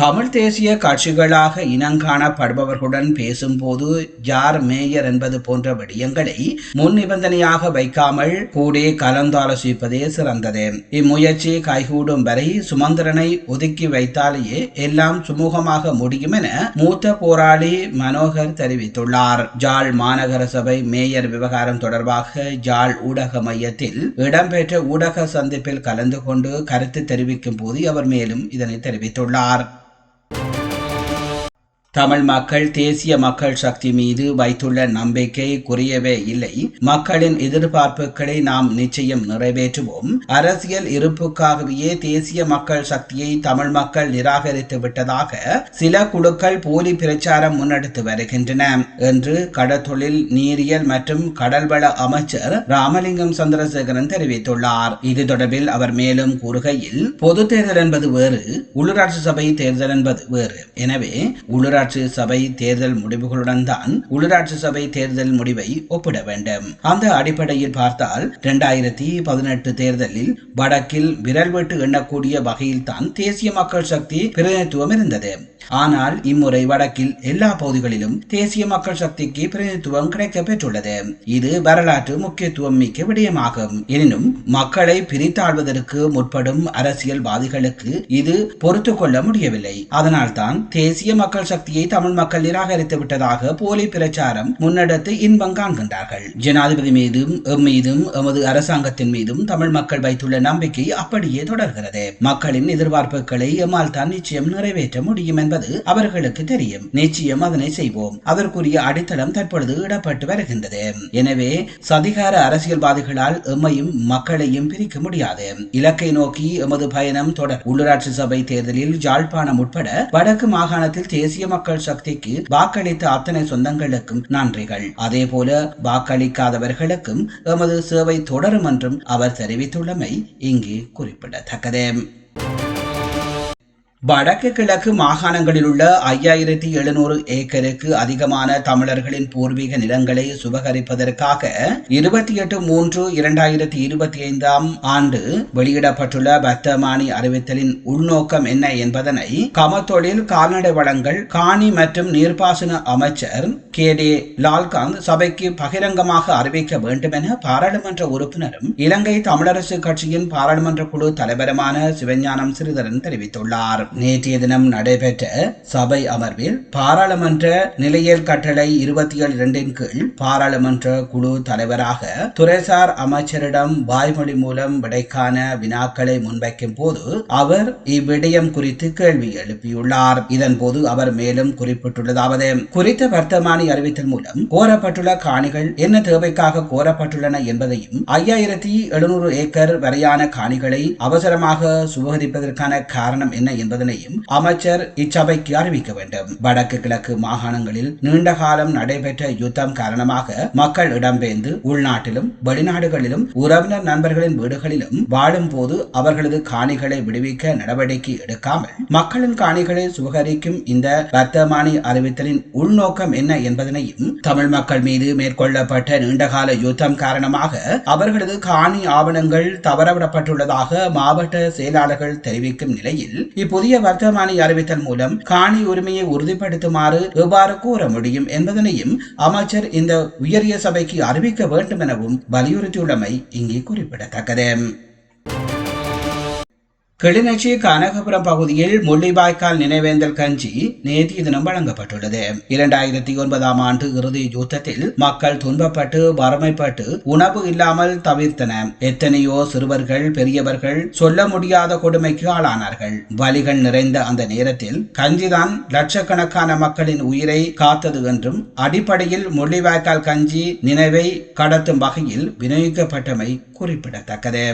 தமிழ் தேசிய கட்சிகளாக இனங்காணப்படுபவர்களுடன் பேசும்போது யார் மேயர் என்பது போன்ற விடயங்களை முன் நிபந்தனையாக வைக்காமல் கூட கலந்தாலோசிப்பதே சிறந்தது. இம்முயற்சி கைகூடும் வரை சுமந்திரனை ஒதுக்கி வைத்தாலேயே எல்லாம் சுமூகமாக முடியும் என மூத்த போராளி மனோகர் தெரிவித்துள்ளார். ஜாழ் மாநகர சபை மேயர் விவகாரம் தொடர்பாக ஜாழ் ஊடக மையத்தில் இடம்பெற்ற ஊடக சந்திப்பில் கலந்து கொண்டு கருத்து தெரிவிக்கும் போது அவர் மேலும் இதனை தெரிவித்துள்ளார். தமிழ் மக்கள் தேசிய மக்கள் சக்தி மீது வைத்துள்ள நம்பிக்கை குறையவே இல்லை. மக்களின் எதிர்பார்ப்புகளை நாம் நிச்சயம் நிறைவேற்றுவோம். அரசியல் இருப்புக்காகவே தேசிய மக்கள் சக்தியை தமிழ் மக்கள் நிராகரித்து விட்டதாக சில குழுக்கள் போலி பிரச்சாரம் முன்னெடுத்து வருகின்றன என்று கடற்தொழில் நீரியல் மற்றும் கடல்வள அமைச்சர் ராமலிங்கம் சந்திரசேகரன் தெரிவித்துள்ளார். இது தொடர்பில் அவர் மேலும் கூறுகையில் பொது தேர்தல் என்பது வேறு உள்ளூராட்சி சபை தேர்தல் என்பது வேறு. எனவே உள்ளூராட்சி உள்ளூராட்சி சபை தேர்தல் முடிவுகளுடன் தான் உள்ளூராட்சி சபை தேர்தல் முடிவை ஒப்பிட வேண்டும். அந்த அடிப்படையில் பார்த்தால் இரண்டாயிரத்தி பதினெட்டு தேர்தலில் வடக்கில் விரல் வெட்டு எண்ணக்கூடிய வகையில் தான் தேசிய மக்கள் சக்தி பிரதிநிதித்துவம் இருந்தது. ஆனால் இம்முறை வடக்கில் எல்லா பகுதிகளிலும் தேசிய மக்கள் சக்திக்கு பிரதிநிதித்துவம் கிடைக்க பெற்றுள்ளது இது வரலாற்று முக்கியத்துவம் மிக்க விடயமாகும். எனினும் மக்களை பிரித்தாழ்வதற்கு முற்படும் அரசியல்வாதிகளுக்கு இது பொறுத்து கொள்ள முடியவில்லை. அதனால்தான் தேசிய மக்கள் சக்தியை தமிழ் மக்கள் நிராகரித்து விட்டதாக போலி பிரச்சாரம் முன்னெடுத்து இன்பம் காண்கின்றார்கள். ஜனாதிபதி மீதும் எம் மீதும் எமது அரசாங்கத்தின் மீதும் தமிழ் மக்கள் வைத்துள்ள நம்பிக்கை அப்படியே தொடர்கிறது. மக்களின் எதிர்பார்ப்புகளை எம்மால் தான் நிச்சயம் நிறைவேற்ற முடியும் என்பது என்பது அவர்களுக்கு தெரியும். நிச்சயம் அதனை செய்வோம். அதற்குரிய அடித்தளம் தற்பொழுது இடப்பட்டு வருகின்றது. எனவே சதிகார அரசியல்வாதிகளால் எம்மையும் மக்களையும் பிரிக்க முடியாது. இலக்கை நோக்கி எமது பயணம் தொடர். உள்ளூராட்சி சபை தேர்தலில் ஜாழ்ப்பாணம் உட்பட வடக்கு மாகாணத்தில் தேசிய மக்கள் சக்திக்கு வாக்களித்த அத்தனை சொந்தங்களுக்கும் நன்றிகள். அதே போல வாக்களிக்காதவர்களுக்கும் எமது சேவை தொடரும் என்றும் அவர் தெரிவித்துள்ளமை இங்கு குறிப்பிடத்தக்கது. வடக்கு கிழக்கு மாகாணங்களில் உள்ள ஐயாயிரத்தி எழுநூறு ஏக்கருக்கு அதிகமான தமிழர்களின் பூர்வீக நிலங்களை சுபகரிப்பதற்காக இருபத்தி எட்டு மூன்று இரண்டாயிரத்தி இருபத்தி ஐந்தாம் ஆண்டு வெளியிடப்பட்டுள்ள வர்த்தமானி அறிவித்தலின் உள்நோக்கம் என்ன என்பதனை கமத்தொழில் கால்நடை வளங்கள் காணி மற்றும் நீர்ப்பாசன அமைச்சர் கே டே லால்காந்த் சபைக்கு பகிரங்கமாக அறிவிக்க வேண்டும் என பாராளுமன்ற உறுப்பினரும் இலங்கை தமிழரசு கட்சியின் பாராளுமன்ற குழு தலைவருமான சிவஞானம் சிறிதரன் தெரிவித்துள்ளார். நேற்றைய தினம் நடைபெற்ற சபை அமர்வில் பாராளுமன்ற நிலையல் கட்டளை இருபத்தி ஏழு இரண்டின் கீழ் பாராளுமன்ற குழு தலைவராக துறைசார் அமைச்சரிடம் வாய்மொழி மூலம் விடைக்கான வினாக்களை முன்வைக்கும் போது அவர் இவ்விடயம் குறித்து கேள்வி எழுப்பியுள்ளார். இதன் போது அவர் மேலும் குறிப்பிட்டுள்ளதாவது குறித்த வர்த்தமானி அறிவித்தல் மூலம் கோரப்பட்டுள்ள காணிகள் என்ன தேவைக்காக கோரப்பட்டுள்ளன என்பதையும் ஐயாயிரத்தி எழுநூறு ஏக்கர் வரையான காணிகளை அவசரமாக சுபகரிப்பதற்கான காரணம் என்ன என்பதை என்பதனையும் அமைச்சர் இச்சபைக்கு அறிவிக்க வேண்டும். வடக்கு கிழக்கு மாகாணங்களில் நீண்ட காலம் நடைபெற்ற யுத்தம் காரணமாக மக்கள் இடம்பெயர்ந்து உள்நாட்டிலும் வெளிநாடுகளிலும் உறவினர் நண்பர்களின் வீடுகளிலும் வாழும் போது அவர்களது காணிகளை விடுவிக்க நடவடிக்கை எடுக்காமல் மக்களின் காணிகளை சுகரிக்கும் இந்த வர்த்தமானி அறிவித்தலின் உள்நோக்கம் என்ன என்பதனையும் தமிழ் மக்கள் மீது மேற்கொள்ளப்பட்ட நீண்டகால யுத்தம் காரணமாக அவர்களது காணி ஆவணங்கள் தவறவிடப்பட்டுள்ளதாக மாவட்ட செயலாளர்கள் தெரிவிக்கும் நிலையில் இப்போது புதிய வர்த்தமானி அறிவித்தல் மூலம் காணி உரிமையை உறுதிப்படுத்துமாறு எவ்வாறு கூற முடியும் என்பதனையும் அமைச்சர் இந்த உயரிய சபைக்கு அறிவிக்க வேண்டும் எனவும் வலியுறுத்தியுள்ளமை இங்கே குறிப்பிடத்தக்கது. கிளிநொச்சி கனகபுரம் பகுதியில் முள்ளிவாய்க்கால் நினைவேந்தல் கஞ்சி நேற்றைய தினம் வழங்கப்பட்டுள்ளது. இரண்டாயிரத்தி ஒன்பதாம் ஆண்டு இறுதி யுத்தத்தில் மக்கள் துன்பப்பட்டு வறுமைப்பட்டு உணவு இல்லாமல் தவிர்த்தன எத்தனையோ சிறுவர்கள் பெரியவர்கள் சொல்ல முடியாத கொடுமைக்கு ஆளானார்கள். வலிகள் நிறைந்த அந்த நேரத்தில் கஞ்சிதான் லட்சக்கணக்கான மக்களின் உயிரை காத்தது என்றும் அடிப்படையில் முள்ளிவாய்க்கால் கஞ்சி நினைவை கடத்தும் வகையில் விநியோகிக்கப்பட்டமை குறிப்பிடத்தக்கது.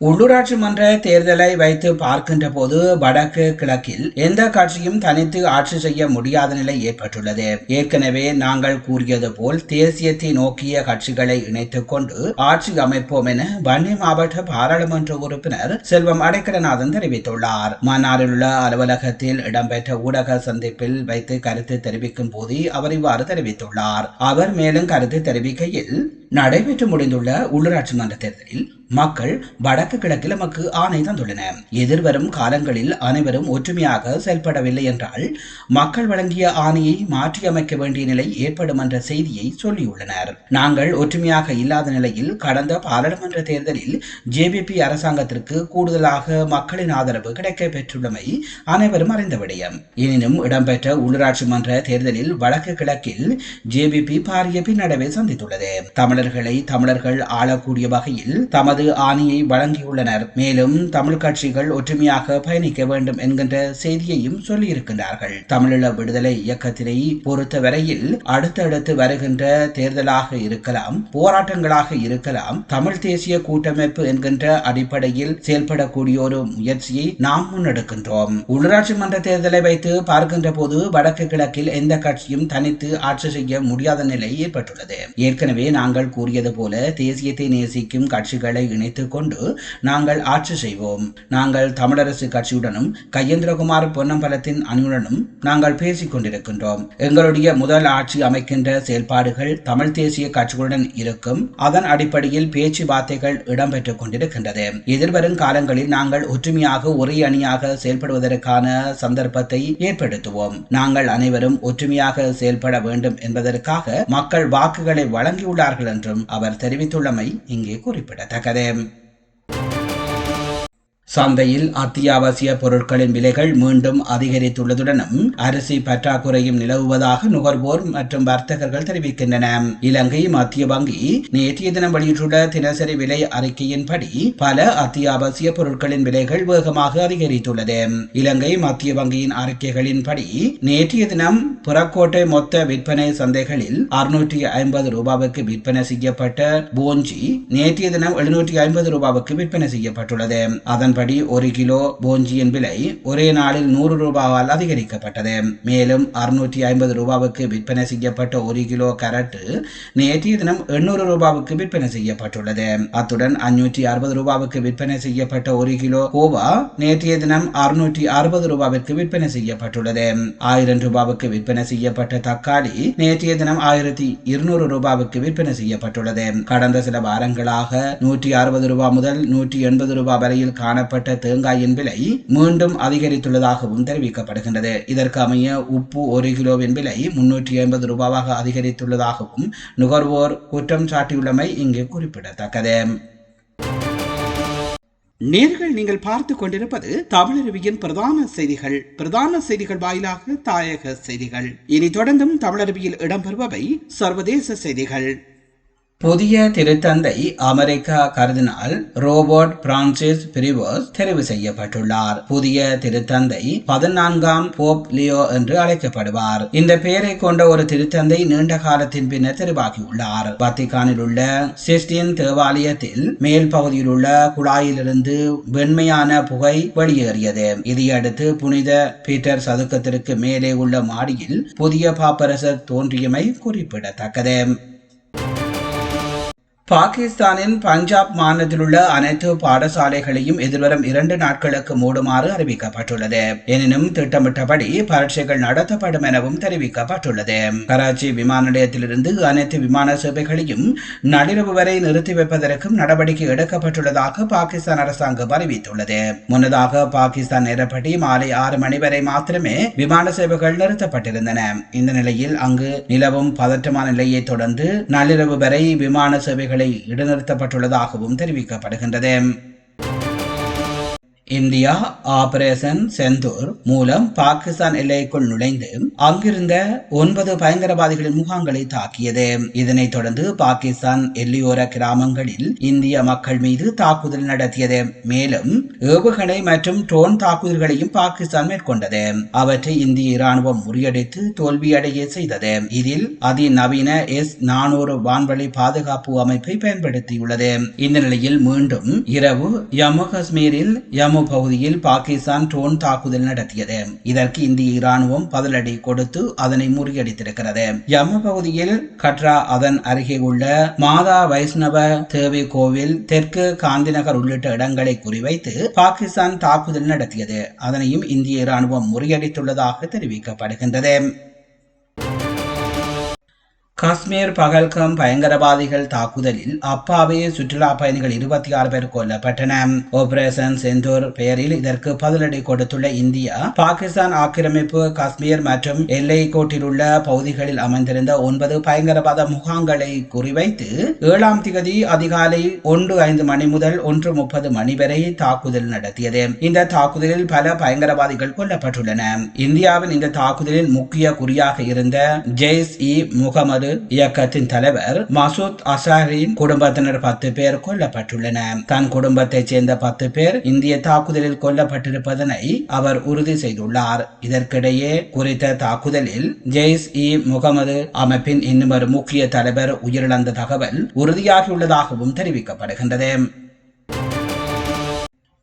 உள்ளூராட்சி மன்ற தேர்தலை வைத்து பார்க்கின்ற போது வடக்கு கிழக்கில் எந்த கட்சியும் தனித்து ஆட்சி செய்ய முடியாத நிலை ஏற்பட்டுள்ளது. ஏற்கனவே நாங்கள் கூறியது போல் தேசியத்தை நோக்கிய கட்சிகளை இணைத்துக் கொண்டு ஆட்சி அமைப்போம் என வன்னி மாவட்ட பாராளுமன்ற உறுப்பினர் செல்வம் அடைக்கடநாதன் தெரிவித்துள்ளார். மன்னாரில் உள்ள அலுவலகத்தில் இடம்பெற்ற ஊடக சந்திப்பில் வைத்து கருத்து தெரிவிக்கும் போது அவர் இவ்வாறு தெரிவித்துள்ளார். அவர் மேலும் கருத்து தெரிவிக்கையில் நடைபெற்று முடிந்துள்ள உள்ளூராட்சி மன்ற தேர்தலில் மக்கள் வடக்கு கிழக்கில் நமக்கு ஆணை தந்துள்ளன. எதிர்வரும் காலங்களில் அனைவரும் ஒற்றுமையாக செயல்படவில்லை என்றால் மக்கள் வழங்கிய ஆணையை மாற்றியமைக்க வேண்டிய நிலை ஏற்படும் என்ற செய்தியை சொல்லியுள்ளனர். நாங்கள் ஒற்றுமையாக இல்லாத நிலையில் கடந்த பாராளுமன்ற தேர்தலில் ஜேபிபி அரசாங்கத்திற்கு கூடுதலாக மக்களின் ஆதரவு கிடைக்க பெற்றுள்ளமை அனைவரும் அறிந்த விடயம். எனினும் இடம்பெற்ற உள்ளூராட்சி மன்ற தேர்தலில் வடக்கு கிழக்கில் ஜேபிபி பாரிய பின்னடைவை சந்தித்துள்ளது. தமிழர்களை தமிழர்கள் ஆளக்கூடிய வகையில் தமது ஆணையை வழங்கியுள்ளனர். மேலும் தமிழ் கட்சிகள் ஒற்றுமையாக பயணிக்க வேண்டும் என்கின்ற செய்தியையும் சொல்லியிருக்கின்றார்கள். தமிழீழ விடுதலை இயக்கத்தினை பொறுத்தவரையில் அடுத்தடுத்து வருகின்ற தேர்தலாக இருக்கலாம் போராட்டங்களாக இருக்கலாம் தமிழ் தேசிய கூட்டமைப்பு என்கின்ற அடிப்படையில் செயல்படக்கூடிய ஒரு முயற்சியை நாம் முன்னெடுக்கின்றோம். உள்ளூராட்சி மன்ற தேர்தலை வைத்து பார்க்கின்ற போது வடக்கு கிழக்கில் எந்த கட்சியும் தனித்து ஆட்சி செய்ய முடியாத நிலை ஏற்பட்டுள்ளது. ஏற்கனவே நாங்கள் கூறியது போல தேசியத்தை நேசிக்கும் கட்சிகளை இணைத்துக் கொண்டு நாங்கள் ஆட்சி செய்வோம். நாங்கள் தமிழரசு கட்சியுடனும் கையேந்திரகுமார் பொன்னம்பலத்தின் அணியுடனும் நாங்கள் பேசிக் கொண்டிருக்கின்றோம் எங்களுடைய முதல் ஆட்சி அமைக்கின்ற செயல்பாடுகள் தமிழ் தேசிய கட்சிகளுடன் இருக்கும். அதன் அடிப்படையில் பேச்சுவார்த்தைகள் இடம்பெற்றுக் கொண்டிருக்கின்றது. எதிர்வரும் காலங்களில் நாங்கள் ஒற்றுமையாக ஒரே அணியாக செயல்படுவதற்கான சந்தர்ப்பத்தை ஏற்படுத்துவோம். நாங்கள் அனைவரும் ஒற்றுமையாக செயல்பட வேண்டும் என்பதற்காக மக்கள் வாக்குகளை வழங்கியுள்ளார்கள் என்றும் அவர் தெரிவித்துள்ளமை இங்கே குறிப்பிடத்தக்கது. that um, சந்தையில் அத்தியாவசிய பொருட்களின் விலைகள் மீண்டும் அதிகரித்துள்ளதுடனும் அரிசி பற்றாக்குறையும் நிலவுவதாக நுகர்வோர் மற்றும் வர்த்தகர்கள் தெரிவிக்கின்றன. இலங்கை மத்திய வங்கி நேற்றைய தினம் வெளியிட்டுள்ள தினசரி விலை அறிக்கையின்படி பல அத்தியாவசிய பொருட்களின் விலைகள் வேகமாக அதிகரித்துள்ளது. இலங்கை மத்திய வங்கியின் அறிக்கைகளின்படி நேற்றைய தினம் புறக்கோட்டை மொத்த விற்பனை சந்தைகளில் அறுநூற்றி ஐம்பது ரூபாவுக்கு விற்பனை செய்யப்பட்ட போஞ்சி நேற்றைய தினம் எழுநூற்றி ஐம்பது ரூபாவுக்கு விற்பனை செய்யப்பட்டுள்ளது. அதன்படி ஒரு கிலோ போஞ்சியின் விலை ஒரே நாளில் நூறு ரூபாவால் அதிகரிக்கப்பட்டது. மேலும் அறுநூற்றி ஐம்பது ரூபாவுக்கு விற்பனை செய்யப்பட்ட ஒரு கிலோ கரட்டு நேற்றைய தினம் எண்ணூறு ரூபாவுக்கு விற்பனை செய்யப்பட்டுள்ளது. அத்துடன் அஞ்சூற்றி அறுபது ரூபாவுக்கு விற்பனை செய்யப்பட்ட ஒரு கிலோ கோவா நேற்றைய தினம் அறுநூற்றி அறுபது ரூபாவிற்கு விற்பனை செய்யப்பட்டுள்ளது. ஆயிரம் ரூபாவுக்கு விற்பனை செய்யப்பட்ட தக்காளி நேற்றைய தினம் ஆயிரத்தி இருநூறு ரூபாவுக்கு விற்பனை செய்யப்பட்டுள்ளது. கடந்த சில வாரங்களாக நூற்றி அறுபது ரூபாய் முதல் நூற்றி எண்பது ரூபாய் வரையில் காணப்பட்ட தேங்காயின் விலை மீண்டும் அதிகரித்துள்ளதாகவும் தெரிவிக்கப்படுகின்றது. இதற்கு அமைய உப்பு ஒரு கிலோவின் விலை முன்னூற்றி ஐம்பது ரூபாவாக அதிகரித்துள்ளதாகவும் நுகர்வோர் குற்றம் சாட்டியுள்ளமை இங்கு குறிப்பிடத்தக்கது. நேர்கள் நீங்கள் பார்த்து கொண்டிருப்பது தமிழருவியின் பிரதான செய்திகள். பிரதான செய்திகள் வாயிலாக தாயக செய்திகள். இனி தொடர்ந்தும் தமிழருவியில் இடம்பெறுபவை சர்வதேச செய்திகள். புதிய திருத்தந்தை அமெரிக்கா கருதினால் ரோபர்ட் பிரான்சிஸ் பிரிவர்ஸ் தெரிவு செய்யப்பட்டுள்ளார். புதிய திருத்தந்தை பதினான்காம் போப் லியோ என்று அழைக்கப்படுவார். இந்த பெயரை கொண்ட ஒரு திருத்தந்தை நீண்ட காலத்தின் பின்னர் தெரிவாகியுள்ளார். வத்திகானில் உள்ள சிஸ்டின் தேவாலயத்தில் மேல் பகுதியில் உள்ள குழாயிலிருந்து வெண்மையான புகை வெளியேறியது. இதையடுத்து புனித பீட்டர் சதுக்கத்திற்கு மேலே உள்ள மாடியில் புதிய பாப்பரசர் தோன்றியமை குறிப்பிடத்தக்கது. பாகிஸ்தானின் பஞ்சாப் மாநிலத்திலுள்ள அனைத்து பாடசாலைகளையும் எதிர்வரும் இரண்டு நாட்களுக்கு மூடுமாறு அறிவிக்கப்பட்டுள்ளது. எனினும் திட்டமிட்டபடி பரீட்சைகள் நடத்தப்படும் எனவும் தெரிவிக்கப்பட்டுள்ளது. கராச்சி விமான நிலையத்திலிருந்து அனைத்து விமான சேவைகளையும் நள்ளிரவு வரை நிறுத்தி வைப்பதற்கும் நடவடிக்கை எடுக்கப்பட்டுள்ளதாக பாகிஸ்தான் அரசாங்கம் அறிவித்துள்ளது. முன்னதாக பாகிஸ்தான் நேரப்படி மாலை ஆறு மணி வரை மாத்திரமே விமான சேவைகள் நிறுத்தப்பட்டிருந்தன. இந்த நிலையில் அங்கு நிலவும் பதற்றமான நிலையை தொடர்ந்து நள்ளிரவு வரை விமான சேவைகள் இடைநிறுத்தப்பட்டுள்ளதாகவும் தெரிவிக்கப்படுகின்றது. இந்தியா ஆபரேஷன் செந்தூர் மூலம் பாகிஸ்தான் எல்லைக்குள் நுழைந்து அங்கிருந்த ஒன்பது பயங்கரவாதிகளின் முகாம்களை தாக்கியது. இதனைத் தொடர்ந்து பாகிஸ்தான் எல்லையோர கிராமங்களில் இந்திய மக்கள் மீது தாக்குதல் நடத்தியது. மேலும் ஏவுகணை மற்றும் ட்ரோன் தாக்குதல்களையும் பாகிஸ்தான் மேற்கொண்டது. அவற்றை இந்திய இராணுவம் முறியடித்து தோல்வியடைய செய்தது. இதில் அதிநவீன எஸ் நானூறு வான்வழி பாதுகாப்பு அமைப்பை பயன்படுத்தியுள்ளது. இந்த நிலையில் மீண்டும் இரவு ஜம்மு காஷ்மீரில் ஜம்மு பகுதியில் பாகிஸ்தான் ட்ரோன் தாக்குதல் நடத்தியது. இதற்கு இந்திய இராணுவம் பதிலடி கொடுத்து அதனை முறியடித்திருக்கிறது. ஜம்மு பகுதியில் கட்ரா அதன் அருகே உள்ள மாதா வைஷ்ணவ தேவி கோவில் தெற்கு காந்திநகர் உள்ளிட்ட இடங்களை குறிவைத்து பாகிஸ்தான் தாக்குதல் நடத்தியது. அதனையும் இந்திய இராணுவம் முறியடித்துள்ளதாக தெரிவிக்கப்படுகின்றது. காஷ்மீர் பகல்கம் பயங்கரவாதிகள் தாக்குதலில் அப்பாவி சுற்றுலா பயணிகள் இருபத்தி ஆறு பேர் கொல்லப்பட்டன ஆபரேஷன் செந்தூர் பெயரில் இதற்கு பதிலடி கொடுத்துள்ள இந்தியா பாகிஸ்தான் ஆக்கிரமிப்பு காஷ்மீர் மற்றும் எல்லை கோட்டில் உள்ள பகுதிகளில் அமைந்திருந்த ஒன்பது பயங்கரவாத முகாம்களை குறிவைத்து ஏழாம் திகதி அதிகாலை ஒன்று ஐந்து மணி முதல் ஒன்று முப்பது மணி வரை தாக்குதல் நடத்தியது இந்த தாக்குதலில் பல பயங்கரவாதிகள் கொல்லப்பட்டுள்ளன இந்தியாவின் இந்த தாக்குதலில் முக்கிய குறியாக இருந்த ஜெய்ஸ் இ முகமது இயக்கத்தின் தலைவர் மசூத் அசாரின் குடும்பத்தினர் பத்து பேர் கொல்லப்பட்டுள்ளனர். தன் குடும்பத்தைச் சேர்ந்த பத்து பேர் இந்திய தாக்குதலில் கொல்லப்பட்டிருப்பதனை அவர் உறுதி செய்துள்ளார். இதற்கிடையே குறித்த தாக்குதலில் ஜெய்ஸ் இ. முகமது அமைப்பின் இன்னும் முக்கிய தலைவர் உயிரிழந்த தகவல் உறுதியாகியுள்ளதாகவும் தெரிவிக்கப்படுகின்றது.